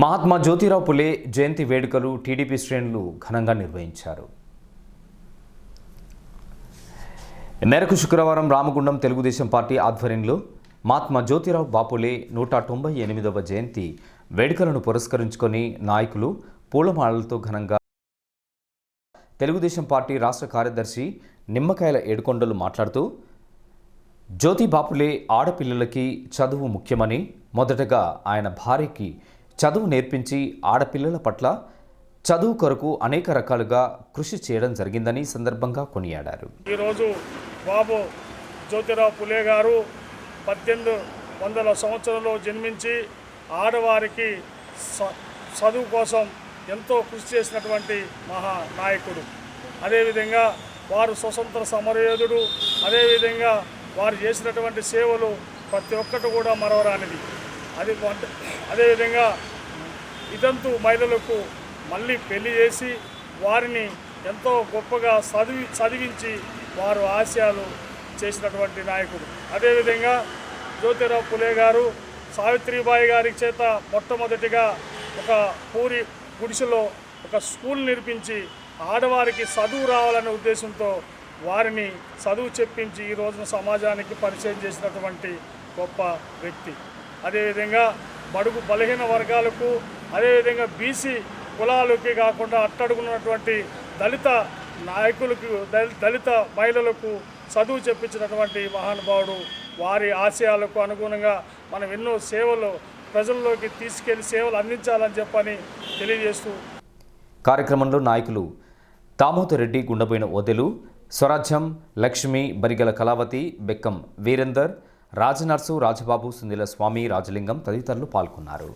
మహాత్మా జ్యోతిరావు పులే జయంతి వేడుకలు టీడీపీ శ్రేణులు ఘనంగా నిర్వహించారు. మేరకు శుక్రవారం రామగుండం తెలుగుదేశం పార్టీ ఆధ్వర్యంలో మహాత్మా జ్యోతిరావు బాపులే నూట తొంభై ఎనిమిదవ జయంతి వేడుకలను పురస్కరించుకొని నాయకులు పూలమాలలతో ఘనంగా తెలుగుదేశం పార్టీ రాష్ట్ర కార్యదర్శి నిమ్మకాయల ఏడుకొండలు మాట్లాడుతూ జ్యోతి బాపులే ఆడపిల్లలకి చదువు ముఖ్యమని మొదటగా ఆయన భార్యకి చదువు నేర్పించి ఆడపిల్లల పట్ల చదువు కొరకు అనేక రకాలుగా కృషి చేయడం జరిగిందని సందర్భంగా కొనియాడారు. ఈరోజు బాబు జ్యోతిరావు పులే గారు పద్దెనిమిది వందల సంవత్సరంలో జన్మించి ఆడవారికి స- చదువు కోసం ఎంతో కృషి చేసినటువంటి మహా నాయకుడు అదేవిధంగా వారు స్వతంత్ర సమరయోధుడు అదేవిధంగా వారు చేసినటువంటి సేవలు ప్రతి ఒక్కటి కూడా మరవరానిది. అది అదేవిధంగా ఇదంతు మహిళలకు మళ్ళీ పెళ్ళి చేసి వారిని ఎంతో గొప్పగా చదివి చదివించి వారు ఆశయాలు చేసినటువంటి నాయకుడు. అదేవిధంగా జ్యోతిరావు పులే గారు సావిత్రిబాయి గారి చేత మొట్టమొదటిగా ఒక పూరి గుడిసెలో ఒక స్కూల్ నిర్మించి ఆడవారికి చదువు రావాలనే ఉద్దేశంతో వారిని చదువు చెప్పించి ఈ రోజున సమాజానికి పరిచయం చేసినటువంటి గొప్ప వ్యక్తి. అదేవిధంగా బడుగు బలహీన వర్గాలకు అదేవిధంగా బీసీ కులాలకి కాకుండా అట్టడుగున్నటువంటి దళిత నాయకులకు దళి- దళిత మహిళలకు చదువు చెప్పించినటువంటి మహానుభావుడు. వారి ఆశయాలకు అనుగుణంగా మనం ఎన్నో సేవలు ప్రజల్లోకి తీసుకెళ్ళి సేవలు అందించాలని చెప్పని తెలియజేస్తూ కార్యక్రమంలో నాయకులు దామోదర్ రెడ్డి గుండబోయిన ఓదెలు స్వరాజ్యం లక్ష్మి బరిగల కళావతి బెక్కం వీరేందర్ రాజనర్సు రాజబాబు సుందిల స్వామి రాజలింగం తదితరులు పాల్గొన్నారు.